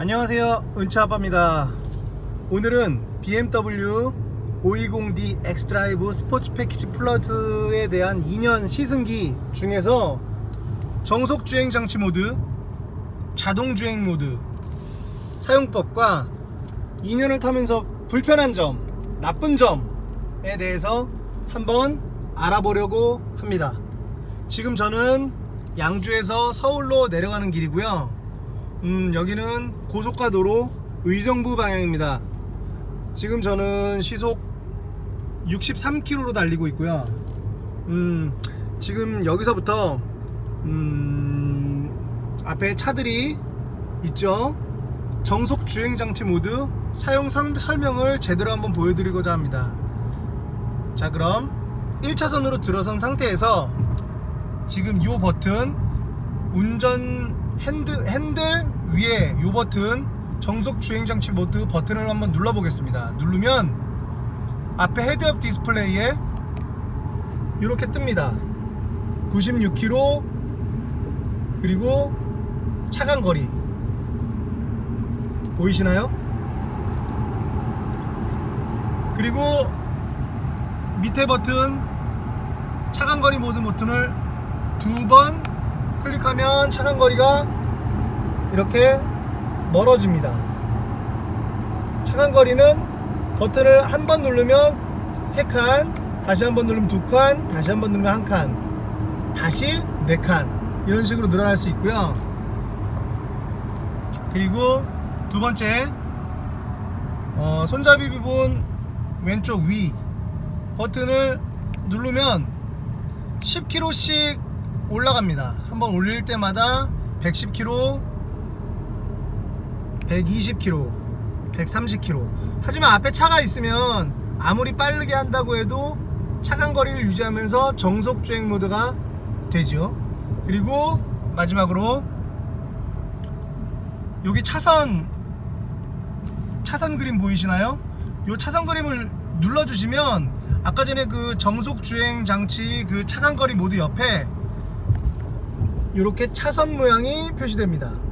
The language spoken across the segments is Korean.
안녕하세요. 은차아빠입니다. 오늘은 BMW 520D 엑스드라이브 스포츠 패키지 플러스에 대한 2년 시승기 중에서 정속 주행 장치 모드 자동 주행 모드 사용법과 2년을 타면서 불편한 점 나쁜 점에 대해서 한번 알아보려고 합니다. 지금 저는 양주에서 서울로 내려가는 길이고요 음, 여기는 고속가도로 의정부 방향입니다. 지금 저는 시속 63km로 달리고 있고요. 음, 지금 여기서부터 음, 앞에 차들이 있죠. 정속 주행 장치 모드 사용 상- 설명을 제대로 한번 보여드리고자 합니다. 자, 그럼 1차선으로 들어선 상태에서 지금 이 버튼 운전 핸드, 핸들 위에 이 버튼 정속 주행 장치 모드 버튼을 한번 눌러 보겠습니다. 누르면 앞에 헤드업 디스플레이에 이렇게 뜹니다. 96km 그리고 차간 거리. 보이시나요? 그리고 밑에 버튼 차간 거리 모드 버튼을 두 번 클릭하면 차간 거리가 이렇게 멀어집니다. 차간 거리는 버튼을 한 번 누르면 세 칸, 다시 한 번 누르면 두 칸, 다시 한 번 누르면 한 칸, 다시 네 칸 이런 식으로 늘어날 수 있고요. 그리고 두 번째 어, 손잡이 부분 왼쪽 위 버튼을 누르면 10km씩 올라갑니다. 한번 올릴 때마다 110km, 120km, 130km. 하지만 앞에 차가 있으면 아무리 빠르게 한다고 해도 차간 거리를 유지하면서 정속 주행 모드가 되죠. 그리고 마지막으로 여기 차선 차선 그림 보이시나요? 이 차선 그림을 눌러주시면 아까 전에 그 정속 주행 장치 그 차간 거리 모드 옆에 이렇게 차선 모양이 표시됩니다.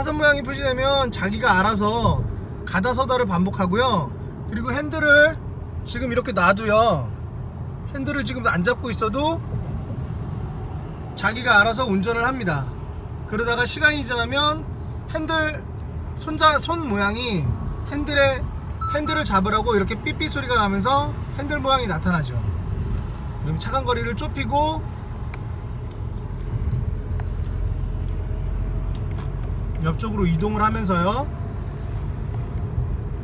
차선 모양이 표시되면 자기가 알아서 가다 서다를 반복하고요. 그리고 핸들을 지금 이렇게 놔도요. 핸들을 지금 안 잡고 있어도 자기가 알아서 운전을 합니다. 그러다가 시간이 지나면 핸들 손자 손 모양이 핸들에 핸들을 잡으라고 이렇게 삐삐 소리가 나면서 핸들 모양이 나타나죠. 그럼 차간 거리를 좁히고 옆쪽으로 이동을 하면서요.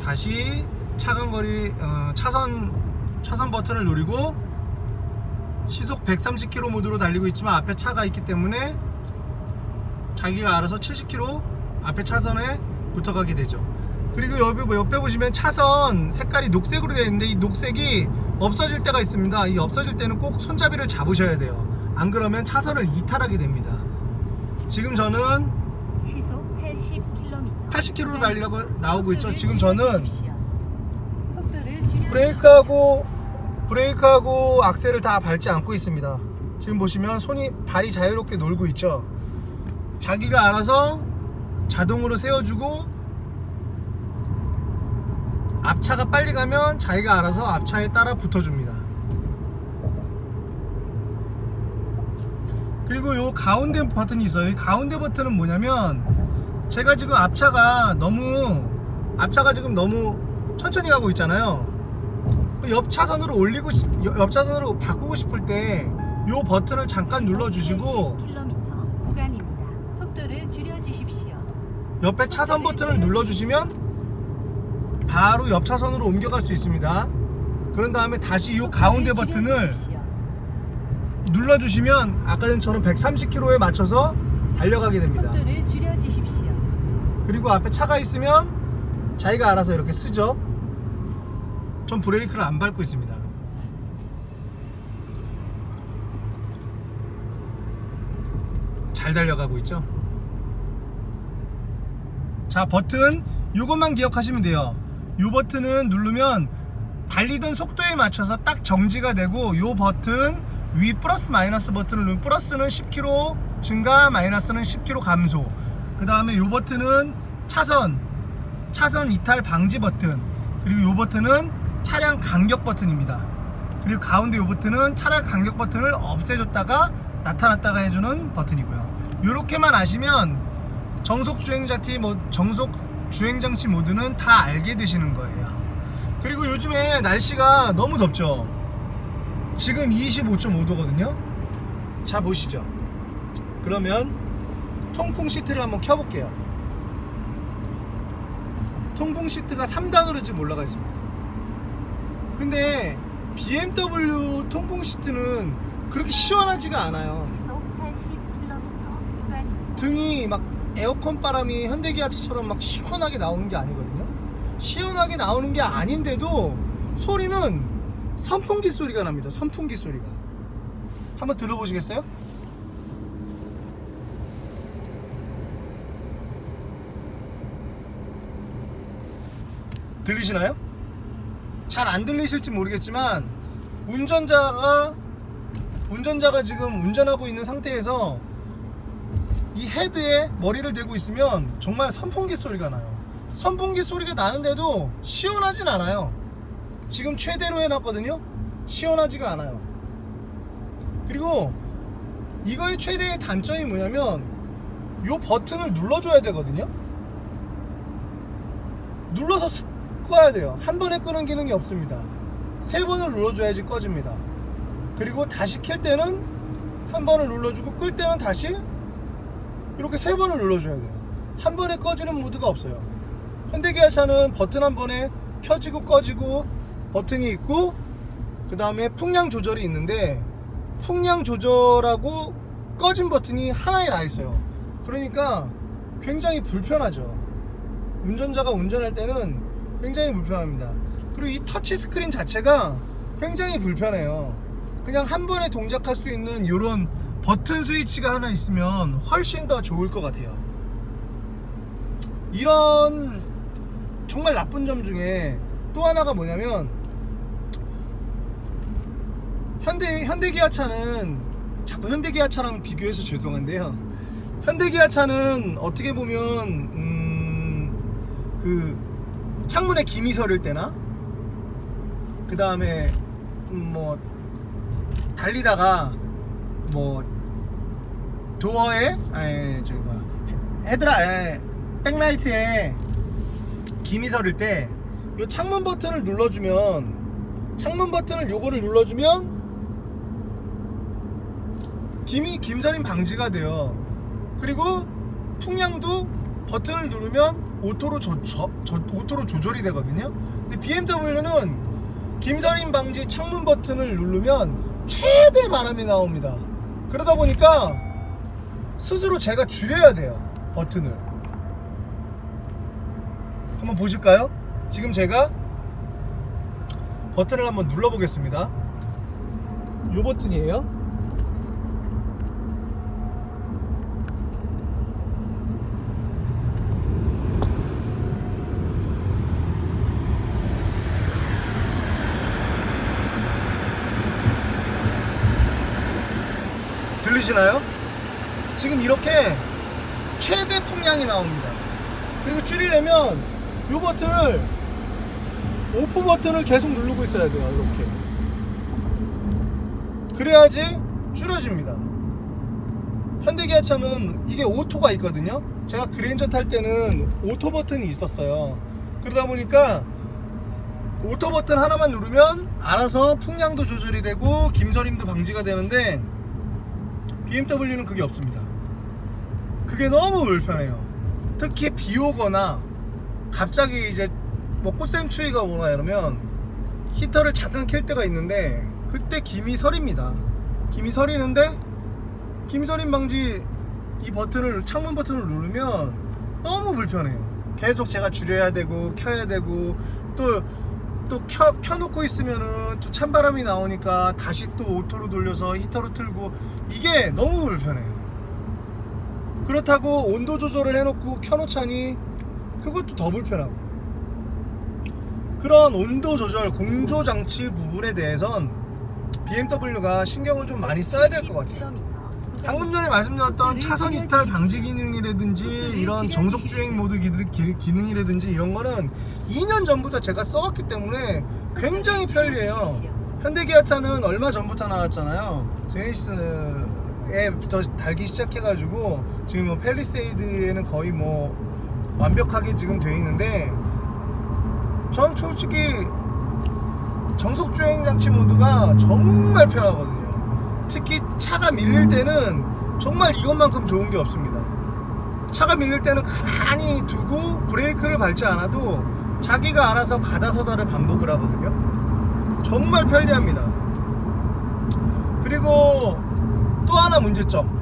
다시 차간 거리 어, 차선 차선 버튼을 누르고 시속 130km 모드로 달리고 있지만 앞에 차가 있기 때문에 자기가 알아서 70km 앞에 차선에 붙어가게 되죠. 그리고 옆에, 뭐 옆에 보시면 차선 색깔이 녹색으로 되어 있는데 이 녹색이 없어질 때가 있습니다. 이 없어질 때는 꼭 손잡이를 잡으셔야 돼요. 안 그러면 차선을 이탈하게 됩니다. 지금 저는 시속 80km. 80km로 달리라고 나오고 있죠. 지금 저는 브레이크하고 브레이크하고 악셀을 다 밟지 않고 있습니다. 지금 보시면 손이 발이 자유롭게 놀고 있죠. 자기가 알아서 자동으로 세워주고 앞차가 빨리 가면 자기가 알아서 앞차에 따라 붙어줍니다. 그리고 요 가운데 버튼이 있어요. 이 가운데 버튼은 뭐냐면 제가 지금 앞차가 너무 앞차가 지금 너무 천천히 가고 있잖아요. 옆 차선으로 올리고 싶, 옆- 옆 차선으로 바꾸고 싶을 때 요 버튼을 잠깐 눌러 주시고 80km 구간입니다. 속도를 줄여 주십시오. 옆에 차선 버튼을 눌러 주시면 바로 옆 차선으로 옮겨갈 수 있습니다. 그런 다음에 다시 요 가운데 버튼을 눌러 주시면 아까 전처럼 130km에 맞춰서 달려가게 됩니다. 그리고 앞에 차가 있으면 자기가 알아서 이렇게 쓰죠. 전 브레이크를 안 밟고 있습니다. 잘 달려가고 있죠. 자, 버튼 요것만 기억하시면 돼요. 요 버튼은 누르면 달리던 속도에 맞춰서 딱 정지가 되고 요 버튼 위 플러스 마이너스 버튼을 누르면 플러스는 10km 증가 마이너스는 10km 감소 그 다음에 요 버튼은 차선 차선 이탈 방지 버튼 그리고 요 버튼은 차량 간격 버튼입니다. 그리고 가운데 요 버튼은 차량 간격 버튼을 없애줬다가 나타났다가 해주는 버튼이고요. 요렇게만 아시면 정속 주행자 티 뭐 정속 주행 장치 모드는 다 알게 되시는 거예요. 그리고 요즘에 날씨가 너무 덥죠? 지금 25.5도거든요? 자 보시죠. 그러면 통풍 시트를 한번 켜볼게요 통풍 시트가 3단으로 지금 올라가 있습니다 근데 BMW 통풍 시트는 그렇게 시원하지가 않아요 시속 80km 구간입니다. 등이 막 에어컨 바람이 현대기아차처럼 막 시원하게 나오는 게 아니거든요. 시원하게 나오는 게 아닌데도 소리는 선풍기 소리가 납니다. 선풍기 소리가. 한번 들어보시겠어요? 들리시나요? 잘 안 들리실지 모르겠지만 운전자가 운전자가 지금 운전하고 있는 상태에서 이 헤드에 머리를 대고 있으면 정말 선풍기 소리가 나요. 선풍기 소리가 나는데도 시원하진 않아요. 지금 최대로 해놨거든요. 시원하지가 않아요. 그리고 이거의 최대의 단점이 뭐냐면 요 버튼을 눌러줘야 되거든요. 눌러서 스- 꺼야 돼요. 한 번에 끄는 기능이 없습니다. 세 번을 눌러줘야지 꺼집니다. 그리고 다시 켤 때는 한 번을 눌러주고 끌 때는 다시 이렇게 세 번을 눌러줘야 돼요. 한 번에 꺼지는 모드가 없어요. 현대기아 차는 버튼 한 번에 켜지고 꺼지고 버튼이 있고 그 다음에 풍량 조절이 있는데 풍량 조절하고 꺼진 버튼이 하나에 나 있어요. 그러니까 굉장히 불편하죠. 운전자가 운전할 때는 굉장히 불편합니다. 그리고 이 터치 스크린 자체가 굉장히 불편해요. 그냥 한 번에 동작할 수 있는 이런 버튼 스위치가 하나 있으면 훨씬 더 좋을 것 같아요. 이런 정말 나쁜 점 중에 또 하나가 뭐냐면 현대 현대 기아차는 자꾸 현대 기아차랑 비교해서 죄송한데요. 현대 기아차는 어떻게 보면 음, 그 창문에 김이 서릴 때나 그 다음에 뭐 달리다가 뭐 도어에 아니 저기 뭐야 헤드라 에, 백라이트에 김이 서릴 때이 창문 버튼을 눌러주면 창문 버튼을 요거를 눌러주면 김이 김서림 방지가 돼요. 그리고 풍량도 버튼을 누르면 오토로 조, 저, 저- 오토로 조절이 되거든요. 근데 BMW는 김서림 방지 창문 버튼을 누르면 최대 바람이 나옵니다. 그러다 보니까 스스로 제가 줄여야 돼요. 버튼을. 한번 보실까요? 지금 제가 버튼을 한번 눌러 보겠습니다. 이 버튼이에요. 들리시나요? 지금 이렇게 최대 풍량이 나옵니다. 그리고 줄이려면 이 버튼을 오프 버튼을 계속 누르고 있어야 돼요. 이렇게. 그래야지 줄여집니다. 현대기아차는 이게 오토가 있거든요. 제가 그랜저 탈 때는 오토 버튼이 있었어요. 그러다 보니까 오토 버튼 하나만 누르면 알아서 풍량도 조절이 되고 김서림도 방지가 되는데 BMW는 그게 없습니다. 그게 너무 불편해요. 특히 비 오거나 갑자기 이제 뭐 꽃샘 추위가 오거나 이러면 히터를 잠깐 켤 때가 있는데 그때 김이 서립니다. 김이 서리는데 김 서림 방지 이 버튼을 창문 버튼을 누르면 너무 불편해요. 계속 제가 줄여야 되고 켜야 되고 또 또 켜, 켜놓고 있으면은 또 찬바람이 나오니까 다시 또 오토로 돌려서 히터로 틀고 이게 너무 불편해요. 그렇다고 온도 조절을 해놓고 켜놓자니 그것도 더 불편하고 그런 온도 조절 공조 장치 부분에 대해선 BMW가 신경을 좀 많이 써야 될 것 같아요. 방금 전에 말씀드렸던 차선 이탈 방지 기능이라든지 이런 정속 주행 모드 기- 기능이라든지 이런 거는 2년 전부터 제가 써왔기 때문에 굉장히 편리해요. 현대기아차는 얼마 전부터 나왔잖아요. 제네시스에부터 달기 시작해가지고 지금 뭐 펠리세이드에는 거의 뭐 완벽하게 지금 돼 있는데 전 솔직히 정속 주행 장치 모드가 정말 편하거든요. 특히 차가 밀릴 때는 정말 이것만큼 좋은 게 없습니다. 차가 밀릴 때는 가만히 두고 브레이크를 밟지 않아도 자기가 알아서 가다 서다를 반복을 하거든요. 정말 편리합니다. 그리고 또 하나 문제점.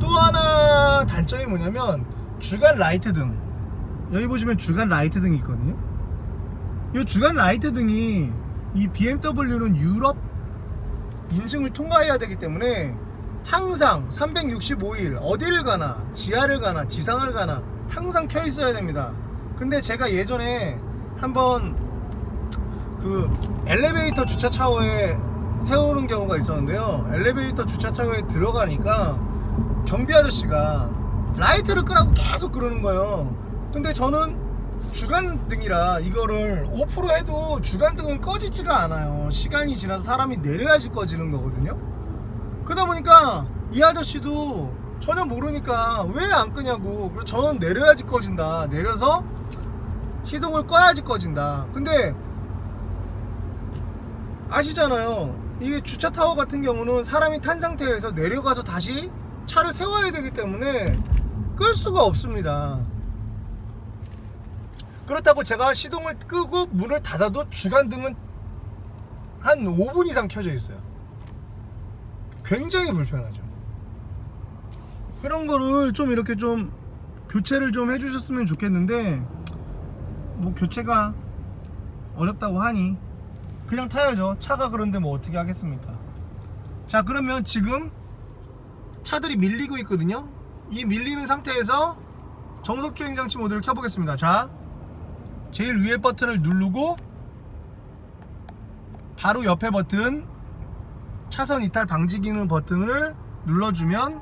또 하나 단점이 뭐냐면 주간 라이트 등. 여기 보시면 주간 라이트 등이 있거든요. 이 주간 라이트 등이 이 BMW는 유럽 인증을 통과해야 되기 때문에 항상 365일 어디를 가나 지하를 가나 지상을 가나 항상 켜 있어야 됩니다. 근데 제가 예전에 한번 그 엘리베이터 주차 차워에 세우는 경우가 있었는데요. 엘리베이터 주차 차워에 들어가니까 경비 아저씨가 라이트를 끄라고 계속 그러는 거예요. 근데 저는 주간등이라 이거를 오프로 해도 주간등은 꺼지지가 않아요. 시간이 지나서 사람이 내려야지 꺼지는 거거든요. 그러다 보니까 이 아저씨도 전혀 모르니까 왜 안 끄냐고. 그래서 저는 내려야지 꺼진다. 내려서 시동을 꺼야지 꺼진다. 근데 아시잖아요. 이게 주차 타워 같은 경우는 사람이 탄 상태에서 내려가서 다시 차를 세워야 되기 때문에 끌 수가 없습니다. 그렇다고 제가 시동을 끄고 문을 닫아도 주간등은 한 5분 이상 켜져 있어요. 굉장히 불편하죠. 그런 거를 좀 이렇게 좀 교체를 좀 해주셨으면 좋겠는데 뭐 교체가 어렵다고 하니 그냥 타야죠. 차가 그런데 뭐 어떻게 하겠습니까? 자 그러면 지금 차들이 밀리고 있거든요. 이 밀리는 상태에서 정속 주행 장치 모드를 켜보겠습니다. 자 제일 위에 버튼을 누르고 바로 옆에 버튼 차선 이탈 방지 기능 버튼을 눌러주면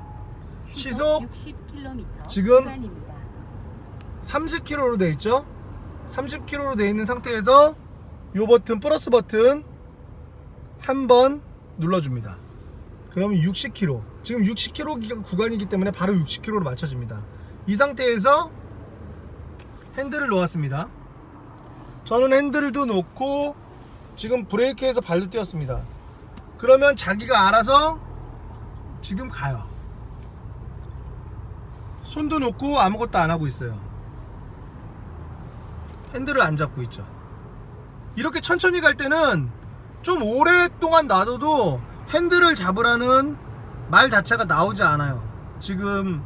시속 60km 지금 구간입니다. 30km로 돼 있죠? 30km로 돼 있는 상태에서 요 버튼 플러스 버튼 한 번 눌러줍니다. 그러면 60km 지금 60km 구간이기 때문에 바로 60km로 맞춰집니다. 이 상태에서 핸들을 놓았습니다 저는 핸들도 놓고 지금 브레이크에서 발도 띄었습니다 그러면 자기가 알아서 지금 가요 손도 놓고 아무것도 안 하고 있어요 핸들을 안 잡고 있죠. 이렇게 천천히 갈 때는 좀 오랫동안 놔둬도 핸들을 잡으라는 말 자체가 나오지 않아요. 지금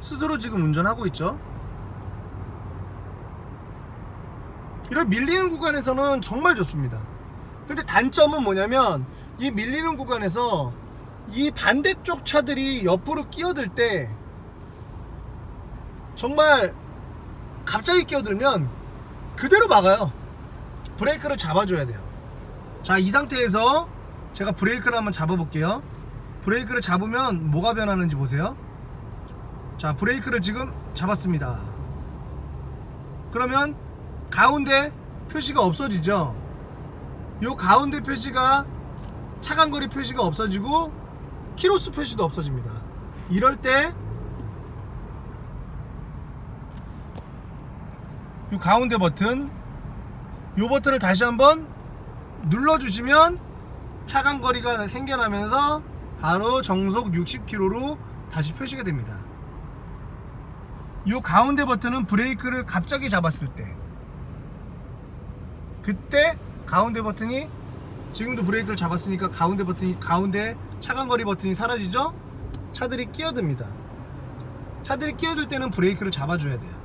스스로 지금 운전하고 있죠. 이런 밀리는 구간에서는 정말 좋습니다. 근데 단점은 뭐냐면 이 밀리는 구간에서 이 반대쪽 차들이 옆으로 끼어들 때 정말 갑자기 끼어들면 그대로 막아요. 브레이크를 잡아줘야 돼요. 자, 이 상태에서 제가 브레이크를 한번 잡아볼게요. 브레이크를 잡으면 뭐가 변하는지 보세요. 자, 브레이크를 지금 잡았습니다. 그러면 가운데 표시가 없어지죠. 요 가운데 표시가 차간거리 표시가 없어지고 키로수 표시도 없어집니다. 이럴 때이 가운데 버튼 이 버튼을 다시 한번 눌러주시면 차간 거리가 생겨나면서 바로 정속 60km로 다시 표시가 됩니다 이 가운데 버튼은 브레이크를 갑자기 잡았을 때 그때 가운데 버튼이 지금도 브레이크를 잡았으니까 가운데 버튼이 가운데 차간 거리 버튼이 사라지죠 차들이 끼어듭니다 차들이 끼어들 때는 브레이크를 잡아줘야 돼요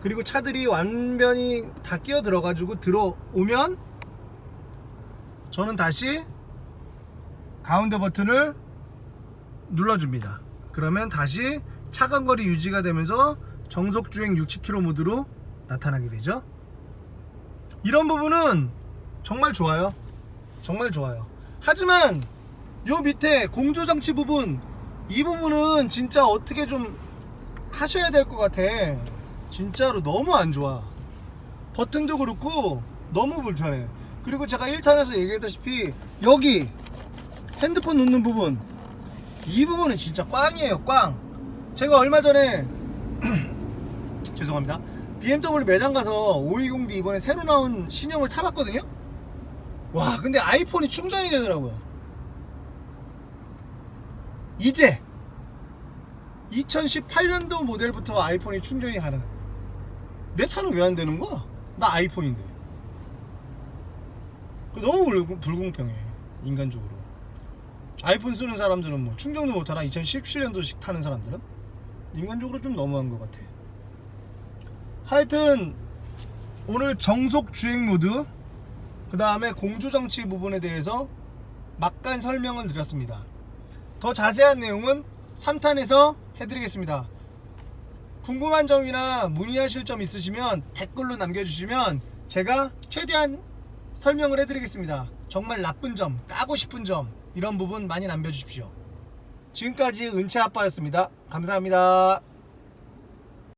그리고 차들이 완전히 다 끼어 들어가지고 들어오면 저는 다시 가운데 버튼을 눌러줍니다. 그러면 다시 차간 거리 유지가 되면서 정속 주행 60km 모드로 나타나게 되죠. 이런 부분은 정말 좋아요. 정말 좋아요. 하지만 요 밑에 공조 장치 부분 이 부분은 진짜 어떻게 좀 하셔야 될 것 같아. 진짜로 너무 안 좋아. 버튼도 그렇고 너무 불편해. 그리고 제가 1탄에서 얘기했다시피 여기 핸드폰 놓는 부분 이 부분은 진짜 꽝이에요 꽝. 제가 얼마 전에 죄송합니다 BMW 매장 가서 520D 이번에 새로 나온 신형을 타봤거든요? 와 근데 아이폰이 충전이 되더라고요. 이제 2018년도 모델부터 아이폰이 충전이 가능. 내 차는 왜 안 되는 거야? 나 아이폰인데. 너무 불- 불공평해 인간적으로. 아이폰 쓰는 사람들은 뭐 충전도 못하나? 2017년도씩 타는 사람들은? 인간적으로 좀 너무한 것 같아 하여튼 오늘 정속 주행 모드 그 다음에 공조장치 부분에 대해서 막간 설명을 드렸습니다. 더 자세한 내용은 3탄에서 해드리겠습니다. 궁금한 점이나 문의하실 점 있으시면 댓글로 남겨주시면 제가 최대한 설명을 해드리겠습니다. 정말 나쁜 점, 까고 싶은 점 이런 부분 많이 남겨주십시오. 지금까지 은채 아빠였습니다. 감사합니다